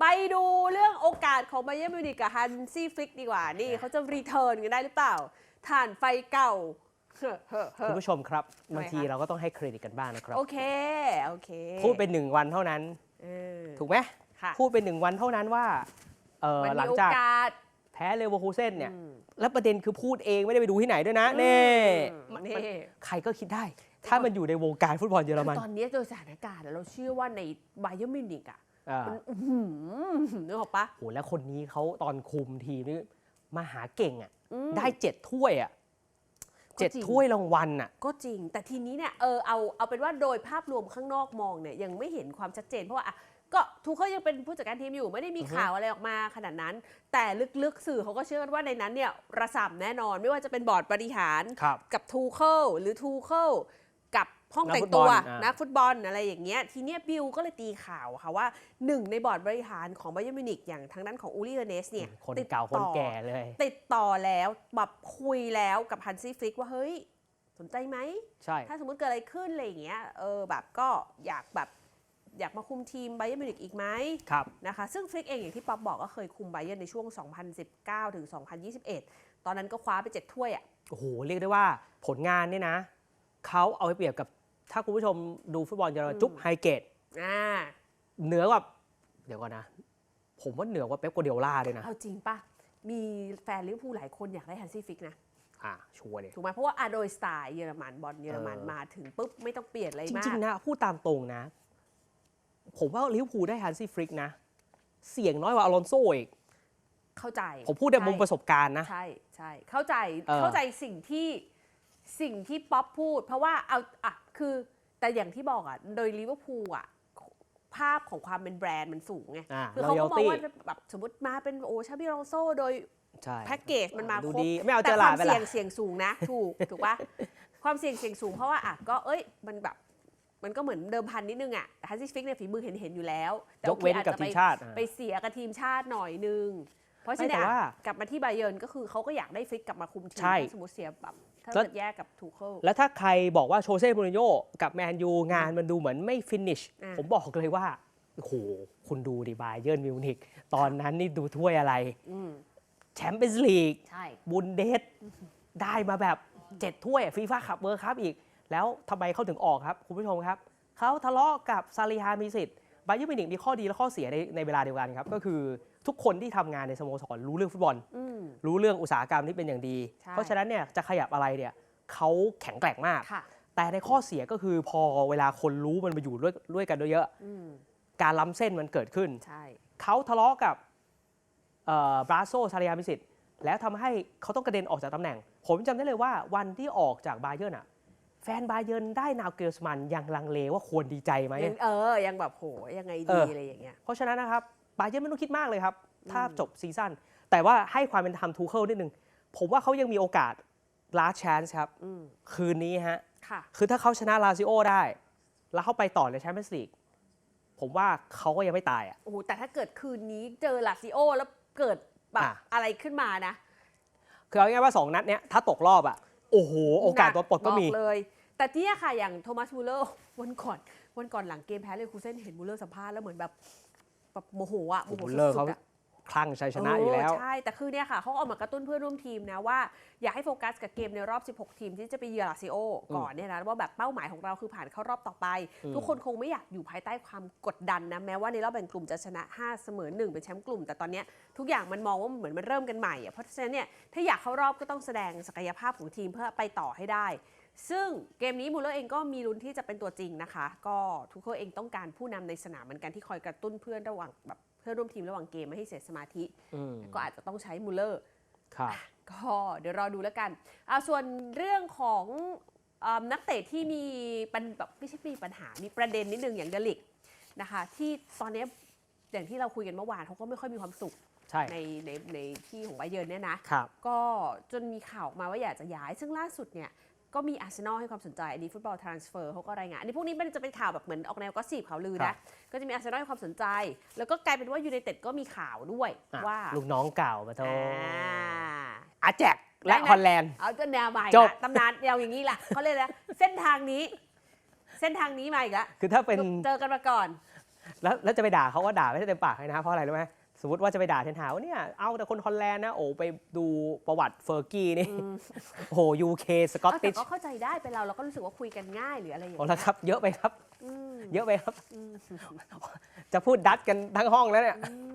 ไปดูเรื่องโอกาสของไบเย r n มิวนิกกับฮันซี่ฟลิกดีกว่า นี่เขาจะรีเทิร์นกันได้หรือเปล่าฐานไฟเก่าเฮ้อเฮ้อเฮ้คุณอผู้ชมครับทำไมบางทีคะเราก็ต้องให้เครดิตกันบ้างนะครับ โอเค โอเค พูดเป็นหนึ่งวันเท่านั้นเออถูกไหมค่ะพูดเป็นหนึ่งวันเท่านั้นว่าเอ่อมันหลัมีงโอจากกาสแพ้เลเวอร์คูเซ่นเนี่ยอืมแล้วประเด็นคือพูดเองไม่ได้ไปดูที่ไหนด้วยนะอืมเน่นี่มันใครก็คิดได้ ถ้ามันอยู่ในวงการฟุตบอลเยอรมัน ตอนนี้โดยสถานการณ์อะเราเชื่อว่าในไบเย r n มิวนิกอะอ่ามั นอื้อหือนึกออกปะโหแล้วคนนี้เขาตอนคุมทีมนี่มาหาเก่งอะอืมได้เจ็ดถ้วยอะก็เจ็ดจริงถ้วยรางวัลอะ ก็จริง แต่ทีนี้เนี่ยเออเอาเอาเป็นว่าโดยภาพรวมข้างนอกมองเนี่ยยังไม่เห็นความชัดเจนเพราะว่าอะก็ทูเขายังเป็นผู้จัดการทีมอยู่ไม่ได้มีอือฮึข่าวอะไรออกมาขนาดนั้น แต่ลึกๆสื่อเขาก็เชื่อกันว่าในนั้นเนี่ยระสำแน่นอน ไม่ว่าจะเป็นบอร์ดบริหารครับกับทูเคิลหรือทูเคิลกับ ห้องนักแต่ฟุงตบตัอวลอ่านันักฟุตบอลอะไรอย่างเงี้ยทีเนี้ยบิลก็เลยตีข่าวค่ะว่าหนึ่งในบอร์ดบริหารของไบเย r n มิวนิกอย่างทางด้านของอูลี่เนสเนี่ยคนติดเก่าคนต่อแก่เลย ติดต่อแล้วแบบคุยแล้วกับฮันซี่ฟลิกว่าเฮ้ยสนใจไหมใช่ถ้าสมมติเกิดอะไรขึ้นอะไรอย่างเงี้ยเออแบบก็อยากแบบอยากมาคุมทีมไบเย r n มิวนิกอีกไหมครับนะคะซึ่งฟลิกเองอย่างที่ป๊อปบอกก็เคยคุมไบเย r n ในช่วง 2019 ถึง 2021 ตอนนั้นก็คว้าไป 7 ถ้วยอะโอ้โห เรียกได้ว่าผลงานเนี่ยนะ เขาเอาไปเปรียบกับ ถ้าคุณผู้ชมดูฟุตบอลเยอรมันอืมจุ๊บไฮเกตอ่าเหนือกว่าเดี๋ยวก่อนนะ ผมว่าเหนือกว่าเป๊ปโกวาร์ดิโอล่าด้วยนะ เอาจริงปะมีแฟนลิเวอร์พูลหลายคนอยากได้ฮันซี่ฟลิกนะอ่าชัวร์เลยถูกไหมเพราะว่าอะโดยสไตล์เยอรมันบอลเยอรมันเออมาถึงปุ๊บไม่ต้องเปลี่ยนอะไรจมากริง ๆ นะพูดตามตรงนะ ผมว่าลิเวอร์พูลได้ฮันซี่ฟริกนะ เสี่ยงน้อยกว่าอลอนโซอีกเข้าใจ ผมพูดในมุมใช่ประสบการณ์นะ ใช่ใช่เข้าใจเออเข้าใจสิ่งที่ สิ่งที่ป๊อปพูด เพราะว่าเอาอะคือแต่อย่างที่บอกอะโดยลิเวอร์พูลอะภาพของความเป็นแบรนด์มันสูงไงอ่าคือเขาก็มอง loyalty ว่าแบบสมมติมาเป็นโอชาบิโรโซโดย ใช่ แพ็กเกจมันมาดูครบดีไม่เอาเจแต่อคหลาวามไปเสี่ละยงเสี่ยงสูงนะ ถูกถูกปะความเสี่ยงเสี่ยงสูงเพราะว่าอะก็เอ้ยมันแบบมันก็เหมือนเดิมพันนิดนึงอะฮันซิฟิกเนี่ยฝีมือเห็นเห็นอยู่แล้วแต่ยโอกเคเว้นอาจกับจะทีไปมชาติอ่าไปเสียกับทีมชาติหน่อยนึง เพราะฉะไม่นั้แต่นว่ากลับมาที่ไบเยิร์นก็คือเขาก็อยากได้ฟลิกกลับมาคุมทีมใช่ ถ้าสมมติเสียแบบ ถ้าแล้วเกิดแยกกับทูเคิลแล้วถ้าใครบอกว่าโชเซ่มูรินโญ่กับแมนยูงานมันดูเหมือนไม่ฟินิชอ่าผมบอกเลยว่าโอ้โหคุณดูดิบาเยิร์นมิวนิกตอนนั้นนี่ดูถ้วยอะไรอืมแชมเปี้ยนส์ลีกใช่บุนเดสได้มาแบบ7ถ้วยฟีฟ่าคัพเวิร์คัพอีก แล้วทำไมเขาถึงออกครับ คุณผู้ชมครับ เขาทะเลาะกับซาลิฮามีสิทธิ์ บาเยิร์นมิวนิกมีข้อดีและข้อเสียในในเวลาเดียวกันครับ ก็คือทุกคนที่ทำงานในสโมสรรู้เรื่องฟุตบอล อืม รู้เรื่องอุตสาหกรรมที่เป็นอย่างดี ใช่ เพราะฉะนั้นเนี่ยจะขยับอะไรเนี่ยเขาแข็งแกร่งมาก ค่ะ แต่ในข้อเสียก็คือพอเวลาคนรู้มันมาอยู่ด้วยด้วยกันเยอะอืม ๆการล้ำเส้นมันเกิดขึ้น ใช่ เขาทะเลาะกับบราโซซาริยามิสิตแล้วทำให้เขาต้องกระเด็นออกจากตำแหน่ง ผมจำได้เลยว่าวันที่ออกจากบาเยิร์นอะ แฟนบาเยิร์นได้นาวเกลสมันยังลังเลว่าควรดีใจไหมยังเออ ยังแบบโหยังไงเอดีอออะไรอย่างเงี้ยเพราะฉะนั้นนะครับบาเยิร์นไม่ต้องคิดมากเลยครับ ถ้าอืมจบซีซั่นแต่ว่าให้ความเป็นธรรมทูเคิลนิดนึง ผมว่าเขายังมีโอกาส last chance ครับอืมคืนนี้ฮะค่ะคือถ้าเขาชนะลาซิโอได้ แล้วเขาไปต่อในแชมเปี้ยนส์ลีกผมว่าเขาก็ยังไม่ตายอะโอ้โหแต่ถ้าเกิดคืนนี้เจอลาซิโอแล้วเกิดแบบอะอะไรขึ้นมานะ คือเอาง่ายๆว่า 2 นัดเนี้ยถ้าตกรอบอะ โอ้โห โอกาสตัวปลดก็มีบอกเลย แต่เนี่ยค่ะอย่างโทมัสมูเลอร์วันก่อนวันก่อนหลังเกมแพ้เลยคูเซนเห็นมูเลอร์สัมภาษณ์แล้วเหมือนแบบแบบโมโหอะโมโหมูเลอร์สุเขาดๆอะ คลั่งชัยชนะอยู่แล้ว ใช่ แต่คือเนี่ยค่ะเขาออกมากระตุ้นเพื่อนร่วมทีมนะว่า อยากให้โฟกัสกับเกมในรอบ 16 ทีมที่จะไปเยือนลาซิโอ ก่อนเนี่ยนะว่าแบบเป้าหมายของเราคือผ่านเข้ารอบต่อไปอืมทุกคนคงไม่อยากอยู่ภายใต้ความกดดันนะ แม้ว่าในรอบแบ่งกลุ่มจะชนะ 5 เสมอ 1 เป็นแชมป์กลุ่ม แต่ตอนเนี้ยทุกอย่างมันมองว่าเหมือนมันเริ่มกันใหม่อะเพราะฉะนั้นเนี่ยถ้าอยากเข้ารอบก็ต้องแสดงศักยภาพของทีมเพื่อไปต่อให้ได้ ซึ่งเกมนี้มูลเลอร์เองก็มีลุ้นที่จะเป็นตัวจริงนะคะ ก็ทุกคนเองต้องการผู้นำในสนามเหมือนกันที่คอยกระตุ้นเพื่อนระหว่างแบบ เพื่อนร่วมทีมระหว่างเกมไม่ให้เสียสมาธิอืมก็อาจจะต้องใช้มูลเลอร์ครับก็เดี๋ยวรอดูแล้วกันอะส่วนเรื่องของเอมนักเตะที่มีปัญแบบไม่ใช่มีปัญหา มีประเด็นนิดนึงอย่างเดลิกนะคะ ที่ตอนนี้อย่างที่เราคุยกันเมื่อวานเขาก็ไม่ค่อยมีความสุขใช่ในในในที่ของไบเยิร์นเนี่ยนะครับก็จนมีข่าวออกมาว่าอยากจะย้าย ซึ่งล่าสุดเนี่ย ก็มีอาร์เซนอลให้ความสนใจ อันนี้ฟุตบอลทรานสเฟอร์เขาก็รายงาน อันนี้พวกนี้มันจะเป็นข่าวแบบเหมือนออกแนวก็สีบข่าวลือครันะบก็จะมีอาร์เซนอลให้ความสนใจ แล้วก็กลายเป็นว่ายูไนเต็ดก็มีข่าวด้วยอะว่า ลูกน้องเก่ามาโทอ่าอาแจกและได้ไหมฮอลแลนด์ เอาจะแนวใหม่จบละตำนานแนวอย่างนี้แหละเขาเลยกนะเส้นทางนี้ เส้นทางนี้มาอีกแล้วคือถ้าเป็นเจอกันมาก่อน แล้วแล้วจะไปด่าเขาก็ด่าไม่ได้เต็มปากเลยนะเพราะอะไรรู้ไหม สมมติว่าจะไปด่าเทนหาว่าเนี่ยเอาแต่คนฮอลแลนด์นะโอ้ไปดูประวัติเฟอร์กี้นี่โอ้โหยูเคสกอตเอาติแต่ชก็เข้าใจได้เป็นเราเราก็รู้สึกว่าคุยกันง่ายหรืออะไรอย่างโอ้เงี้ยแล้วครับ เยอะไปครับอืมเยอะไปครับอืมจะพูดดัตกันทั้งห้องแล้วเนี่ยอืม